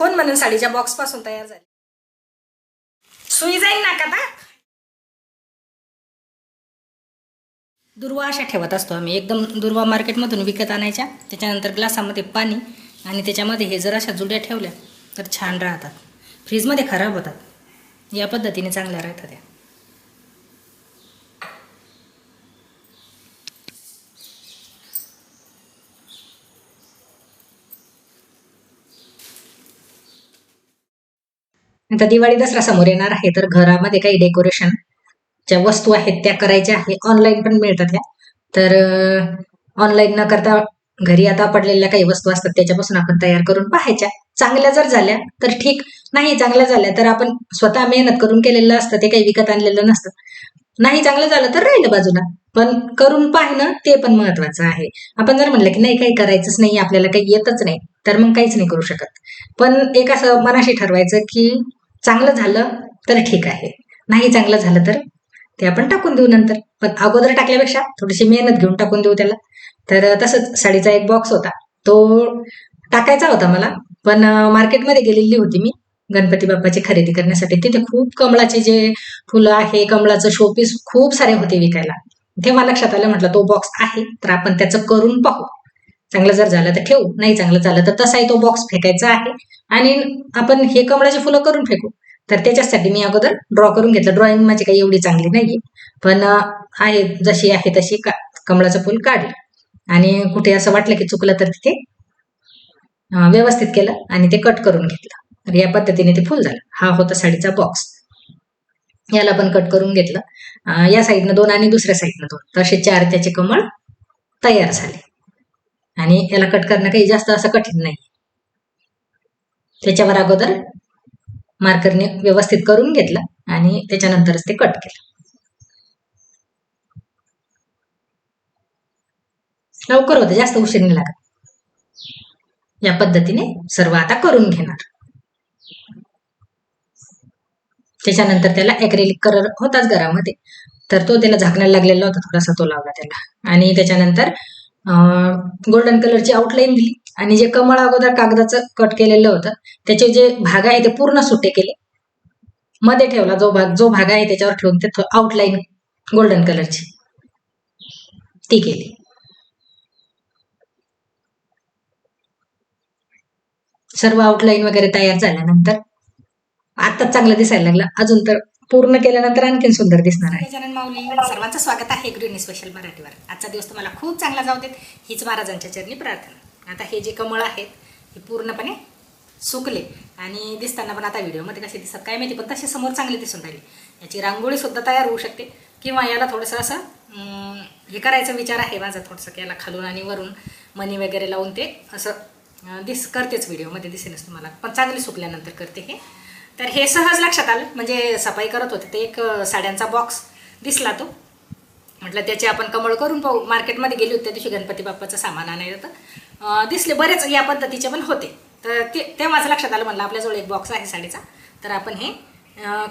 कोण म्हणून साडीच्या बॉक्सपासून तयार झाली? सुई जाईल ना का दुर्वा अशा ठेवत असतो आम्ही. एकदम दुर्वा मार्केटमधून विकत आणायच्या. त्याच्यानंतर ग्लासामध्ये पाणी आणि त्याच्यामध्ये हे जर अशा जुड्या ठेवल्या तर छान राहतात. फ्रीजमध्ये खराब होतात. या पद्धतीने चांगल्या राहतात त्या आता दिवाळी दसरा समोर येणार आहे. तर घरामध्ये काही डेकोरेशन ज्या वस्तू आहेत त्या करायच्या आहे. ऑनलाईन पण मिळतात ह्या. तर ऑनलाईन न करता घरी आता पडलेल्या काही वस्तू असतात त्याच्यापासून आपण तयार करून पाहायच्या. चांगल्या जर झाल्या तर ठीक. नाही चांगल्या झाल्या तर आपण स्वतः मेहनत करून केलेलं असतं ते काही विकत आणलेलं नसतं. नाही चांगलं झालं तर राहिलं बाजूला. पण करून पाहणं ते पण महत्वाचं आहे. आपण जर म्हणलं की नाही काही करायचंच नाही आपल्याला काही येतच नाही तर मग काहीच नाही करू शकत. पण एक असं मनाशी ठरवायचं की चांगलं झालं तर ठीक आहे. नाही चांगलं झालं तर ते आपण टाकून देऊ नंतर. पण अगोदर टाकल्यापेक्षा थोडीशी मेहनत घेऊन टाकून देऊ त्याला. तर तसंच साडीचा एक बॉक्स होता. तो टाकायचा होता मला. पण मार्केटमध्ये गेलेली होती मी. गणपती बाप्पाची खरेदी करण्यासाठी. तिथे खूप कमळाचे जे फुलं आहे कमळाचं शोपीस खूप सारे होते विकायला. तेव्हा लक्षात आलं म्हटलं तो बॉक्स आहे तर आपण त्याचं करून पाहू. चांगलं जर झालं तर ठेवू. नाही चांगलं झालं तर तसाही तो बॉक्स फेकायचा आहे. आणि आपण हे कमळाची फुलं करून फेकू. तर त्याच्यासाठी मी अगोदर ड्रॉ करून घेतलं. ड्रॉइंग माझी काही एवढी चांगली नाहीये. पण आहे जशी आहे तशी का कमळाचं फुल काढलं. आणि कुठे असं वाटलं की चुकलं तर तिथे व्यवस्थित केलं आणि ते कट करून घेतलं. तर या पद्धतीने ते फुल झालं. हा होता साडीचा बॉक्स याला पण कट करून घेतलं. या साईडनं दोन आणि दुसऱ्या साईडनं दोन. तसे चार त्याचे कमळ तयार झाले. आणि याला कट करणं काही जास्त असं कठीण नाही त्याच्यावर अगोदर मार्करने व्यवस्थित करून घेतलं आणि त्याच्यानंतरच ते कट केलं. लवकर होतं जास्त उशीर नाही लागत. या पद्धतीने सर्व आता करून घेणार. त्याच्यानंतर त्याला ॲक्रेलिक कलर होताच घरामध्ये. तर तो त्याला झाकण्याला लागलेला होता थोडासा तो लावला त्याला. आणि त्याच्यानंतर गोल्डन कलरची आउटलाईन दिली. आणि जे कमळ अगोदर कागदाचं कट केलेलं होतं त्याचे जे भाग आहे ते पूर्ण सुटे केले. मध्ये ठेवला जो भाग जो भाग आहे त्याच्यावर ठेवून ते आउटलाईन गोल्डन कलरची ती केली. सर्व आउटलाईन वगैरे तयार झाल्यानंतर आता चांगलं दिसायला लागलं. अजून तर पूर्ण केल्यानंतर आणखीन सुंदर दिसणार आहे. गजानन माऊली सर्वांचं स्वागत आहे ग्रीन स्पेशल मराठीवर. आजचा दिवस तुम्हाला खूप चांगला जाऊ देत. हीच महाराजांच्या चरणी प्रार्थना. आता हे जे कमळ आहेत हे पूर्णपणे सुकले. आणि दिसताना पण आता व्हिडिओमध्ये कसे दिसतात काय माहिती पण तसे समोर चांगले दिसून राहिले. याची रांगोळीसुद्धा तयार होऊ शकते. किंवा याला थोडंसं असं हे करायचा विचार आहे माझा थोडंसं की याला खालून आणि वरून मनी वगैरे लावून ते असं दिस करतेच व्हिडिओमध्ये दिसेनच तुम्हाला. पण चांगली सुकल्यानंतर करते हे. तर हे सहज लक्षात आलं म्हणजे सफाई करत होते ते एक साड्यांचा बॉक्स दिसला तो. म्हटलं त्याचे आपण कमळ करून पाहू. मार्केटमध्ये गेली होती त्या दिवशी गणपती बाप्पाचं सामान आणायचं तर दिसले बरेच या पद्धतीचे पण होते. तर ते तेव्हाच लक्षात आलं म्हणलं आपल्याजवळ एक बॉक्स आहे साडीचा. तर आपण हे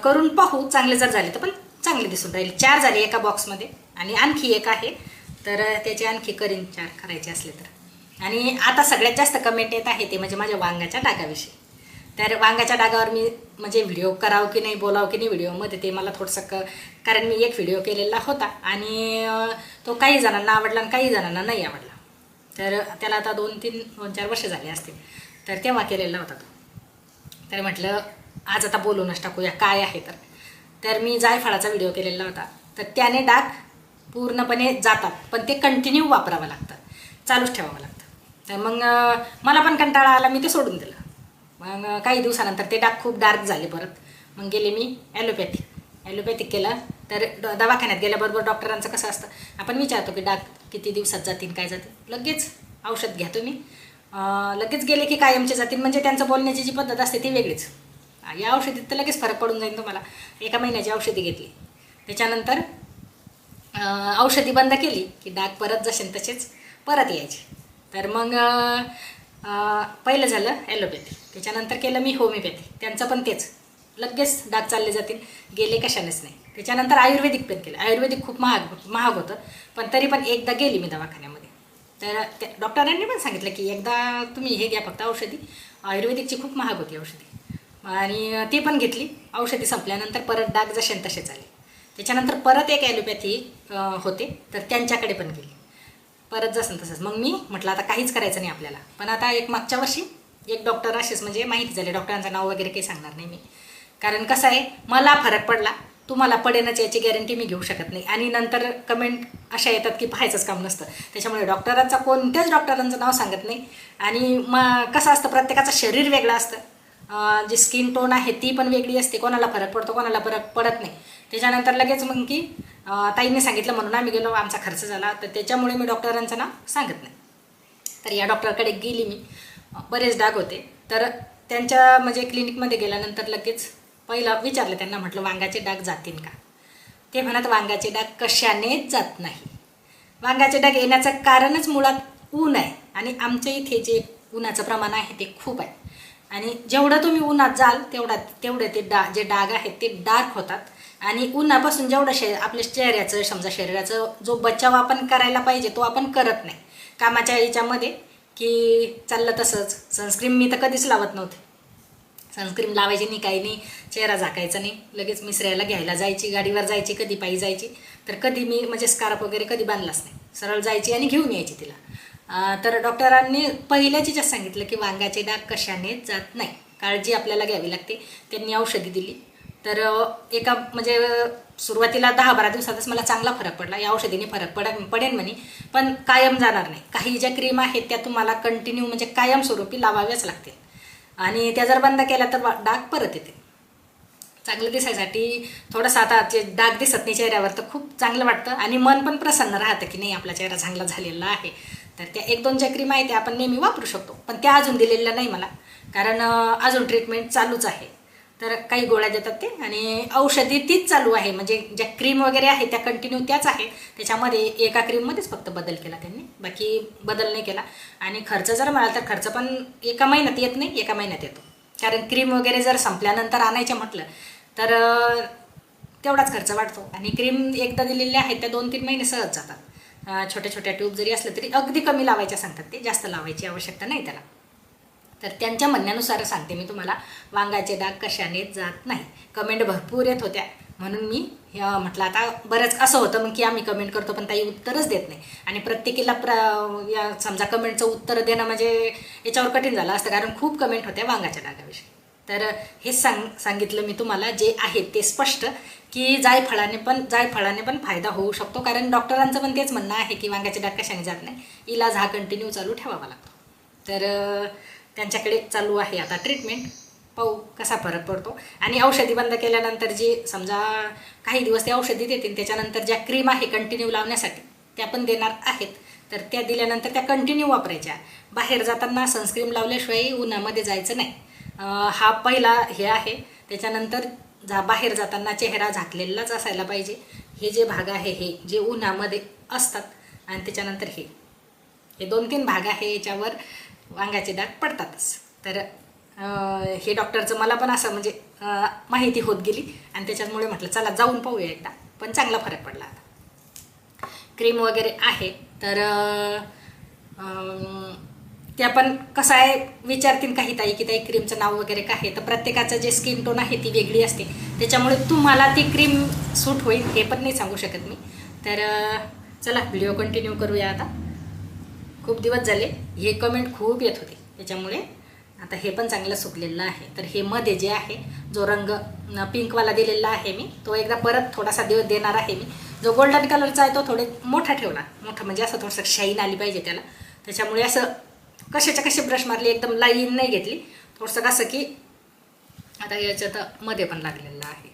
करून पाहू चांगले जर झाले तर पण चांगले दिसून राहील. चार झाले एका बॉक्समध्ये आणि आणखी एक आहे. तर त्याचे आणखी करीन चार करायचे असले तर. आणि आता सगळ्यात जास्त कमेंट येत आहे ते म्हणजे माझ्या वांग्याच्या डागाविषयी. तर वांग्याच्या डागावर मी म्हणजे व्हिडिओ करावं की नाही बोलावं की नाही व्हिडिओमध्ये ते मला थोडंसं क कारण मी एक व्हिडिओ केलेला होता. आणि तो काही जणांना आवडला आणि काही जणांना नाही आवडला. तर त्याला आता दोन तीन दोन चार वर्ष झाले असतील. तर तेव्हा केलेला होता तो. तर म्हटलं आज आता बोलूनच टाकूया काय आहे तर. तर मी जायफळाचा व्हिडिओ केलेला होता. तर त्याने डाग पूर्णपणे जातात पण ते कंटिन्यू वापरावं लागतं. चालूच ठेवावं लागतं. तर मग मला पण कंटाळा आला मी ते सोडून दिलं. मग काही दिवसानंतर ते डाग खूप डार्क झाले परत. मग गेले मी ॲलोपॅथिक ॲलोपॅथिक केलं. तर दवाखान्यात गेल्याबरोबर डॉक्टरांचं कसं असतं? आपण विचारतो की डाग किती दिवसात जातील काय जातील लगेच औषध घ्या तुम्ही. लगेच गेले की कायमचे जातील म्हणजे त्यांचं बोलण्याची जी पद्धत असते ती वेगळीच. या औषधीत तर लगेच फरक पडून जाईल तुम्हाला. एका महिन्याची औषधी घेतली. त्याच्यानंतर औषधी बंद केली की डाग परत जसे तसेच परत यायचे. तर मग पहिलं झालं ॲलोपॅथी. त्याच्यानंतर केलं मी होमिओपॅथी. त्यांचं पण तेच. लगेच डाग चालले जातील. गेले कशानेच नाही. त्याच्यानंतर आयुर्वेदिक पण केलं. आयुर्वेदिक खूप महाग महाग होतं. पण तरी पण एकदा गेली मी दवाखान्यामध्ये. तर त्या डॉक्टरांनी पण सांगितलं की एकदा तुम्ही हे घ्या फक्त औषधी. आयुर्वेदिकची खूप महाग होती औषधी. आणि ती पण घेतली. औषधी संपल्यानंतर परत डाग जसे तसेच तसे त्याच्यानंतर परत एक ॲलोपॅथी होते. तर त्यांच्याकडे पण गेली. परत जसं तसंच. मग मी म्हटलं आता काहीच करायचं नाही आपल्याला. पण आता एक मागच्या वर्षी एक डॉक्टर असेच म्हणजे माहिती झाले. डॉक्टरांचं नाव वगैरे काही सांगणार नाही मी. कारण कसं आहे मला फरक पडला. तुम्हाला पडेनच याची गॅरंटी मी घेऊ शकत नाही. आणि नंतर कमेंट अशा येतात की पाहायचंच काम नसतं. त्याच्यामुळे डॉक्टरांचा कोणत्याच डॉक्टरांचं नाव सांगत नाही. आणि मग कसं असतं प्रत्येकाचं शरीर वेगळं असतं. जी स्किन टोन आहे ती पण वेगळी असते. कोणाला फरक पडतो कोणाला फरक पडत नाही. त्याच्यानंतर लगेच मग की ताईने ताईंनी सांगितलं म्हणून आम्ही गेलो आमचा खर्च झाला. तर त्याच्यामुळे मी डॉक्टरांचं नाव सांगत नाही. तर या डॉक्टरकडे गेली मी. बरेच डाग होते. तर त्यांच्या म्हणजे क्लिनिकमध्ये गेल्यानंतर लगेच पहिलं विचारलं त्यांना म्हटलं वांगाचे डाग जातील का? ते म्हणत वांगाचे डाग कशानेच जात नाही. वांगाचे डाग येण्याचं कारणच मुळात ऊन आहे आणि आमच्या इथे जे उन्हाचं प्रमाण आहे ते खूप आहे. आणि जेवढं तुम्ही उन्हात जाल तेवढा तेवढे ते डा जे डाग आहेत ते डार्क होतात. आणि उन्हापासून जेवढं शे आपल्या चेहऱ्याचं समजा शरीराचं जो बचाव आपण करायला पाहिजे तो आपण करत नाही. कामाच्या याच्यामध्ये की चाललं तसंच. सनस्क्रीन मी तर कधीच लावत नव्हते. सनस्क्रीन लावायची नाही काही नाही चेहरा झाकायचा नाही. लगेच मिसऱ्याला घ्यायला जायची गाडीवर जायची कधी पायी जायची. तर कधी मी म्हणजे स्कार्फ वगैरे कधी बांधलाच नाही. सरळ जायची आणि घेऊन यायची तिला. तर डॉक्टरांनी पहिल्याच याच्यात सांगितलं की वांगाचे डाग कशाने जात नाही. काळजी आपल्याला घ्यावी लागते. त्यांनी औषधी दिली. तर एका म्हणजे सुरुवातीला दहा बारा दिवसातच मला चांगला फरक पडला. या औषधीने फरक पड पडेल म्हणे. पण कायम जाणार नाही. काही ज्या क्रीम आहेत त्या तुम्हाला कंटिन्यू म्हणजे कायमस्वरूपी लावाव्याच लागतील. आणि त्या जर बंद केला तर डाग परत येते. चांगलं दिसायसाठी थोडंसं आता जे डाग दिसत नाही चेहऱ्यावर तर खूप चांगलं वाटतं आणि मन पण प्रसन्न राहतं की नाही आपला चेहरा चांगला झालेला आहे. तर त्या एक दोन ज्या क्रीम त्या आपण नेहमी वापरू शकतो. पण त्या अजून दिलेल्या नाही मला. कारण अजून ट्रीटमेंट चालूच आहे. तर काही गोळ्या देतात ते. आणि औषधी तीच चालू आहे. म्हणजे ज्या क्रीम वगैरे आहे त्या कंटिन्यू त्याच आहे. त्याच्यामध्ये एका क्रीममध्येच फक्त बदल केला त्यांनी. बाकी बदल नाही केला. आणि खर्च जर म्हणाल तर खर्च पण एका महिन्यात येत नाही एका महिन्यात येतो. कारण क्रीम वगैरे जर संपल्यानंतर आणायचं म्हटलं तर तेवढाच खर्च वाढतो. आणि क्रीम एकदा दिलेल्या आहेत त्या दोन तीन महिने सहज जातात. छोट्या छोट्या ट्यूब जरी असलं तरी अगदी कमी लावायच्या सांगतात ते. जास्त लावायची आवश्यकता नाही त्याला. तर त्यांच्या म्हणण्यानुसार सांगते मी तुम्हाला वांगाचे डाग कशाने जात नाही. कमेंट भरपूर येत होत्या. म्हणून मी म्हटलं आता बरंच असं होतं मग की आम्ही कमेंट करतो पण ताई उत्तरच देत नाही. आणि प्रत्येकीला प्र या समजा कमेंटचं उत्तर देणं म्हणजे याच्यावर कठीण झालं असतं कारण खूप कमेंट होत्या वांगाच्या डागाविषयी. तर हे सांग सांगितलं मी तुम्हाला जे आहे ते स्पष्ट की जायफळाने पण जायफळाने पण फायदा होऊ शकतो. कारण डॉक्टरांचं पण तेच म्हणणं आहे की वांग्याचे डाग कशाने जात नाही. इलाज हा कंटिन्यू चालू ठेवावा लागतो. तर त्यांच्याकडे चालू आहे आता ट्रीटमेंट पाहू कसा फरक पडतो. आणि औषधी बंद केल्यानंतर जी समजा काही दिवस ते औषधी देतील त्याच्यानंतर ज्या क्रीम आहे कंटिन्यू लावण्यासाठी त्या पण देणार आहेत. तर त्या दिल्यानंतर त्या कंटिन्यू वापरायच्या. बाहेर जाताना सनस्क्रीम लावल्याशिवाय उन्हामध्ये जायचं नाही. हा पहिला हे आहे. त्याच्यानंतर जा बाहेर जाताना चेहरा झाकलेलाच असायला पाहिजे. हे जे भाग आहे हे जे उन्हामध्ये असतात. आणि त्याच्यानंतर हे. हे दोन तीन भाग आहे याच्यावर. वांग्याचे डाग पडतातच. तर हे डॉक्टरचं मला पण असं म्हणजे माहिती होत गेली. आणि त्याच्यामुळे म्हटलं चला जाऊन पाहूया एकदा. पण चांगला फरक पडला आता. क्रीम वगैरे आहे तर त्या पण कसं आहे विचारतील काही ताई की ताई क्रीमचं नाव वगैरे काय आहे? तर प्रत्येकाचं जे स्किन टोन आहे ती वेगळी असते. त्याच्यामुळे तुम्हाला ती क्रीम सूट होईल हे पण नाही सांगू शकत मी. तर चला व्हिडिओ कंटिन्यू करूया आता. खूप दिवस झाले. हे कमेंट खूप येत होते. त्याच्यामुळे आता हे पण चांगलं सुकलेलं आहे. तर हे मध्ये जे आहे जो रंग पिंकवाला दिलेला आहे मी तो एकदा परत थोडासा दिवस देणार आहे मी. जो गोल्डन कलरचा आहे तो थोडे मोठा ठेवला मोठा म्हणजे असं थोडंसं शाईन आली पाहिजे त्याला. त्याच्यामुळे असं कशाच्या कशी ब्रश मारली एकदम लाईन नाही घेतली. थोडंसं कसं की आता याच्यात मध्ये पण लागलेलं आहे.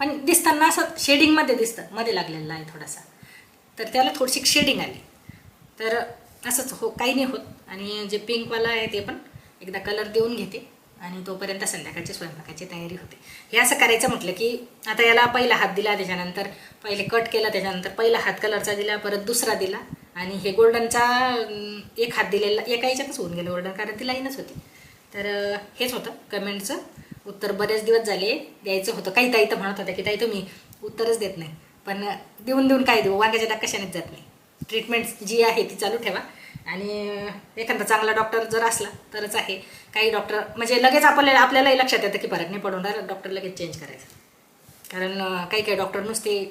पण दिसताना असं शेडिंगमध्ये दिसतं. मध्ये लागलेलं आहे थोडासा. तर त्याला थोडीशी शेडिंग आली. तर असंच हो काही नाही होत. आणि जे पिंकवाला आहे ते पण एकदा कलर देऊन घेते. आणि तोपर्यंत संध्याकाळची स्वयंपाकाची तयारी होते. हे असं करायचं म्हटलं की आता याला पहिला हात दिला त्याच्यानंतर पहिले कट केला त्याच्यानंतर पहिला हात कलरचा दिला परत दुसरा दिला. आणि हे गोल्डनचा एक हात दिलेला एका याच्यातच होऊन गेलं गोल्डन कारण ती लाईनच होती. तर हेच होतं कमेंटचं उत्तर बरेच दिवस झाले द्यायचं होतं. काही ताई तर म्हणत होत्या की ताई तुम्ही उत्तरच देत नाही. पण देऊन देऊन काय देऊ? वांग्याच्या डाग कशानेच जात नाही. ट्रीटमेंट जी आहे ती चालू ठेवा. आणि एखादा चांगला डॉक्टर जर असला तरच आहे. काही डॉक्टर म्हणजे लगेच आपल्याला आपल्यालाही लक्षात येतं की फरक नाही पडून राहिला डॉक्टर लगेच चेंज करायचं. कारण काही काही डॉक्टर नुसते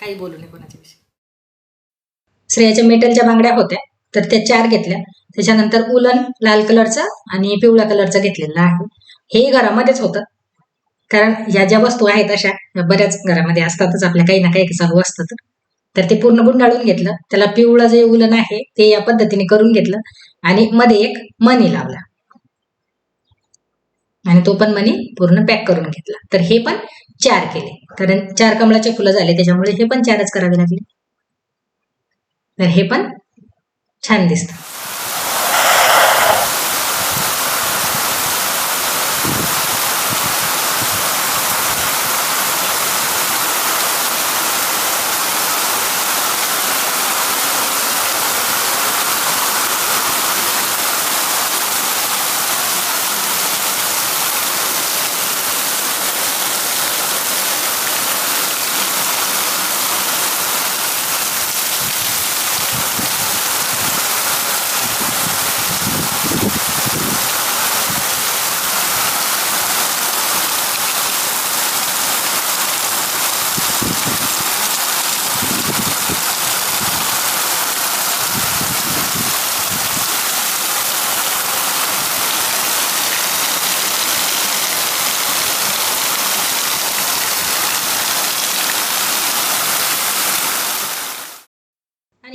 काही बोलू नये कोणाच्या विषयी. श्रेयाच्या मेटलच्या बांगड्या होत्या तर त्या चार घेतल्या. त्याच्यानंतर उलन लाल कलरचा आणि पिवळ्या कलरचा घेतलेला आहे. हे घरामध्येच होतं. कारण ह्या ज्या वस्तू आहेत अशा बऱ्याच घरामध्ये असतातच. आपल्या काही ना काही चालू असतं तर ते पूर्ण गुंडाळून घेतलं. त्याला पिवळं जे उलन आहे ते या पद्धतीने करून घेतलं आणि मध्ये एक मनी लावला. आणि तो पण मनी पूर्ण पॅक करून घेतला. तर हे पण चार केले. कारण चार कमळाचे फुलं झाले त्याच्यामुळे हे पण चारच करावे लागले. तर हे पण छान दिसतं.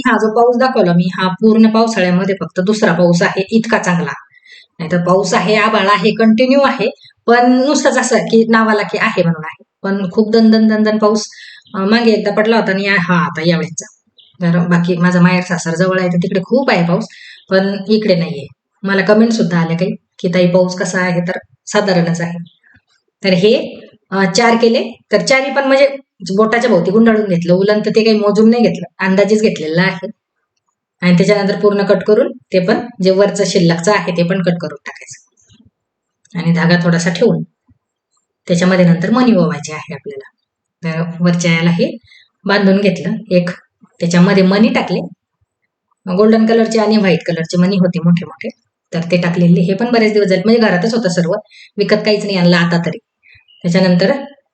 हा जो पाऊस दाखवला मी हा पूर्ण पावसाळ्यामध्ये फक्त दुसरा पाऊस आहे इतका चांगला. नाहीतर पाऊस आहे आबाळ आहे कंटिन्यू आहे पण नुसताच असं की नावाला की आहे म्हणून आहे. पण खूप दन दन दन पाऊस मागे एकदा पडला होता आणि हा आता यावेळेचा तर बाकी माझा माहेर सासर जवळ आहे तर तिकडे खूप आहे पाऊस पण इकडे नाहीये. मला कमेंट सुद्धा आल्या काही की ताई पाऊस कसा आहे? तर साधारणच आहे. तर हे चार केले. तर चारी पण म्हणजे बोटाच्या भोवती गुंडाळून घेतलं. उलन तर ते काही मोजून नाही घेतलं. अंदाजेच घेतलेलं आहे. आणि त्याच्यानंतर पूर्ण कट करून ते पण जे वरचं शिल्लकचं आहे ते पण कट करून टाकायचं. आणि धागा थोडासा ठेवून त्याच्यामध्ये नंतर मणी ओवायचे आहे आपल्याला. तर वरच्या याला हे बांधून घेतलं. एक त्याच्यामध्ये मणी टाकले. गोल्डन कलरचे आणि व्हाईट कलरचे मनी होते मोठे मोठे तर ते टाकलेले. हे पण बरेच दिवस झाले. म्हणजे घरातच होतं सर्व. विकत काहीच नाही आणलं आता तरी. त्याच्यानंतर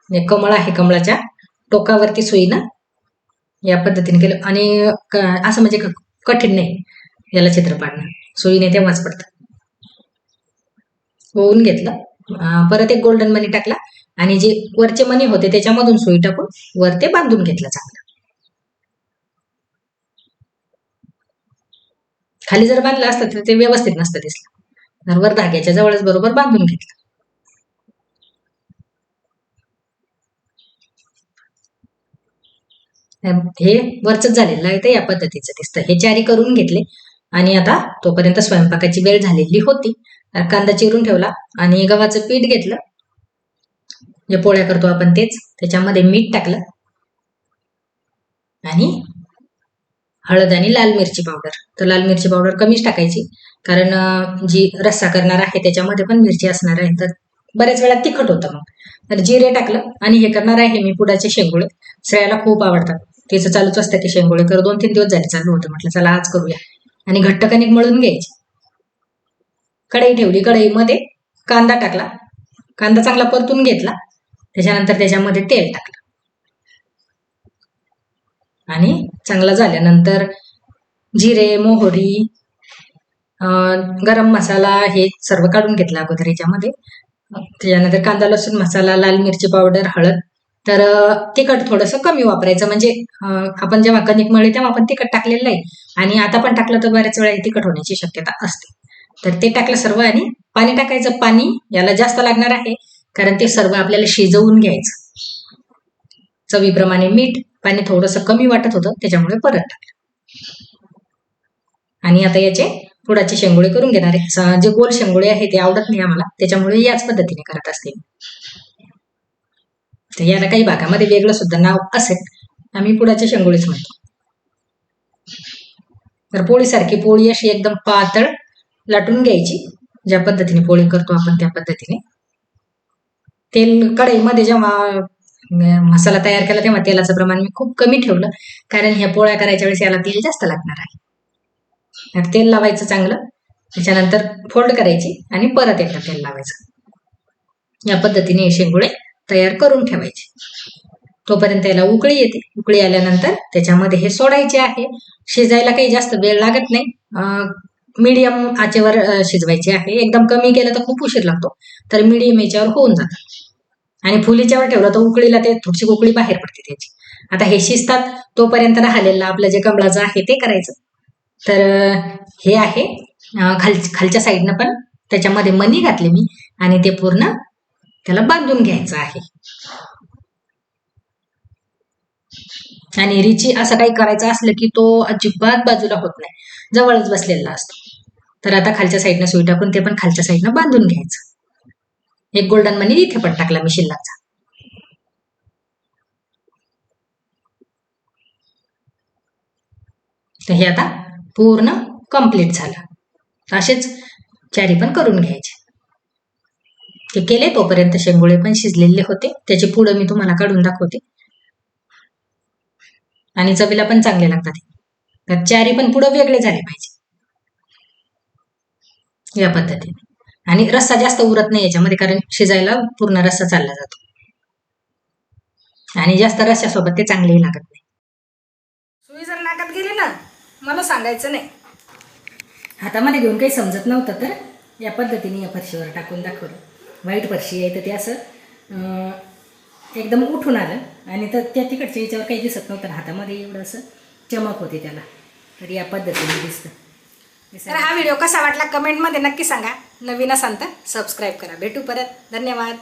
एक कमळ आहे कमळाच्या टोकावरती सुईनं या पद्धतीने केलं. आणि असं म्हणजे क- कठीण नाही याला चित्र पाडणं सुईने तेव्हाच पडतं. होऊन घेतलं. परत एक गोल्डन मनी टाकला आणि जे वरचे मनी होते त्याच्यामधून सुई टाकून वर ते बांधून घेतलं चांगलं. खाली जर बांधलं असतं तर ते व्यवस्थित नसतं दिसलं. तर वर धाग्याच्या जवळच बरोबर बांधून घेतलं. हे वरच झालेलं आहे ते या पद्धतीचं दिसतं. हे चारी करून घेतले आणि आता तोपर्यंत स्वयंपाकाची वेळ झालेली होती. कांदा चिरून ठेवला आणि गव्हाचं पीठ घेतलं. जे पोळ्या करतो आपण तेच. त्याच्यामध्ये मीठ टाकलं. आणि हळद आणि लाल मिरची पावडर. तर लाल मिरची पावडर कमीच टाकायची. कारण जी रस्सा करणार आहे त्याच्यामध्ये पण मिरची असणार आहे. तर बऱ्याच वेळा तिखट होतं मग. तर जिरे टाकलं आणि हे करणार आहे मी पुडाचे शेंगुळे. श्रेयाला खूप आवडतात. तिचं चालूच असतं की शेंगोळे कर दोन तीन दिवस झाले चालू होतं. म्हटलं चला आज करूया. आणि घट्ट कणिक मळून घ्यायची. कढई ठेवली कढईमध्ये कांदा टाकला. कांदा चांगला परतून घेतला. त्याच्यानंतर त्याच्यामध्ये तेल टाकलं. आणि चांगला झाल्यानंतर जिरे मोहरी गरम मसाला हे सर्व काढून घेतला अगोदर याच्यामध्ये. त्याच्यानंतर कांदा लसूण मसाला लाल मिरची पावडर हळद तर तिखट थोडंसं कमी वापरायचं. म्हणजे आपण जेव्हा कणिक मळली तेव्हा आपण तिखट टाकलेलं आहे आणि आता पण टाकलं तर बऱ्याच वेळा तिखट होण्याची शक्यता असते. तर ते टाकलं सर्व आणि पाणी टाकायचं. पाणी याला जास्त लागणार आहे. कारण ते सर्व आपल्याला शिजवून घ्यायचं. चवीप्रमाणे मीठ पाणी थोडंसं कमी वाटत होतं. त्याच्यामुळे परत टाकलं. आणि आता याचे पुडाचे शेंगोळे करून घेणार आहे. जे गोल शेंगोळे आहे ते आवडत नाही आम्हाला. त्याच्यामुळे याच पद्धतीने करत असते तर याला काही भागामध्ये वेगळं सुद्धा नाव असेल. आम्ही पुडाच्या शेंगोळीच म्हणतो. तर पोळीसारखी पोळी अशी एकदम पातळ लाटून घ्यायची. ज्या पद्धतीने पोळी करतो आपण त्या पद्धतीने. तेल कढईमध्ये जेव्हा मसाला तयार केला तेव्हा तेलाचं प्रमाण मी खूप कमी ठेवलं. कारण ह्या पोळ्या करायच्या वेळेस याला तेल जास्त लागणार आहे. तर तेल लावायचं चांगलं. त्याच्यानंतर फोल्ड करायची आणि परत एकदा तेल लावायचं. या पद्धतीने हे शेंगुळे तयार करून ठेवायची. तोपर्यंत त्याला उकळी येते. उकळी आल्यानंतर त्याच्यामध्ये हे सोडायचे आहे. शिजायला काही जास्त वेळ लागत नाही. मीडियम आचेवर शिजवायचे आहे. एकदम कमी केलं तर खूप उशीर लागतो. तर मीडियम याच्यावर होऊन जातं. आणि फुलीच्यावर ठेवलं तर उकळीला ते थोडीशी उकळी बाहेर पडते त्याची. आता हे शिजतात. तोपर्यंत राहिलेलं आपलं जे कमळाचं आहे ते करायचं. तर हे आहे. खाल खालच्या साईडनं पण त्याच्यामध्ये मनी घातले मी. आणि ते पूर्ण त्याला बांधून घ्यायचं आहे. आणि रिची असं काही करायचं असलं की तो अजिबात बाजूला होत नाही. जवळच बसलेला असतो. तर आता खालच्या साईडनं सुई टाकून ते पण खालच्या साईडनं बांधून घ्यायचं. एक गोल्डन मनी इथे पण टाकला मी शिल्लकचा तर हे आता पूर्ण कंप्लीट झालं. असेच चॅरी पण करून घ्यायचे. ते केले. तोपर्यंत शेंगोळे पण शिजलेले होते. त्याचे पुढं मी तुम्हाला काढून दाखवते. आणि चवीला पण चांगले लागतात. तर चारी पण पुढं वेगळे झाले पाहिजे. या पद्धतीने. आणि रस्सा जास्त उरत नाही याच्यामध्ये कारण शिजायला पूर्ण रस्सा चालला जातो. आणि जास्त रस्स्यासोबत ते चांगलेही लागत नाही. सुई जर लागत गेली ना मला सांगायचं नाही. हातामध्ये घेऊन काही समजत नव्हतं तर या पद्धतीने या फरशीवर टाकून दाखवलं. व्हाईट फरशी आहे तर ते असं एकदम उठून आलं. आणि तर त्या तिकडच्या याच्यावर काही दिसत नव्हतं. हातामध्ये एवढं असं चमक होती त्याला. तर या पद्धतीने दिसतं. तर हा व्हिडिओ कसा वाटला कमेंटमध्ये नक्की सांगा. नवीन असाल तर सबस्क्राईब करा. भेटू परत. धन्यवाद.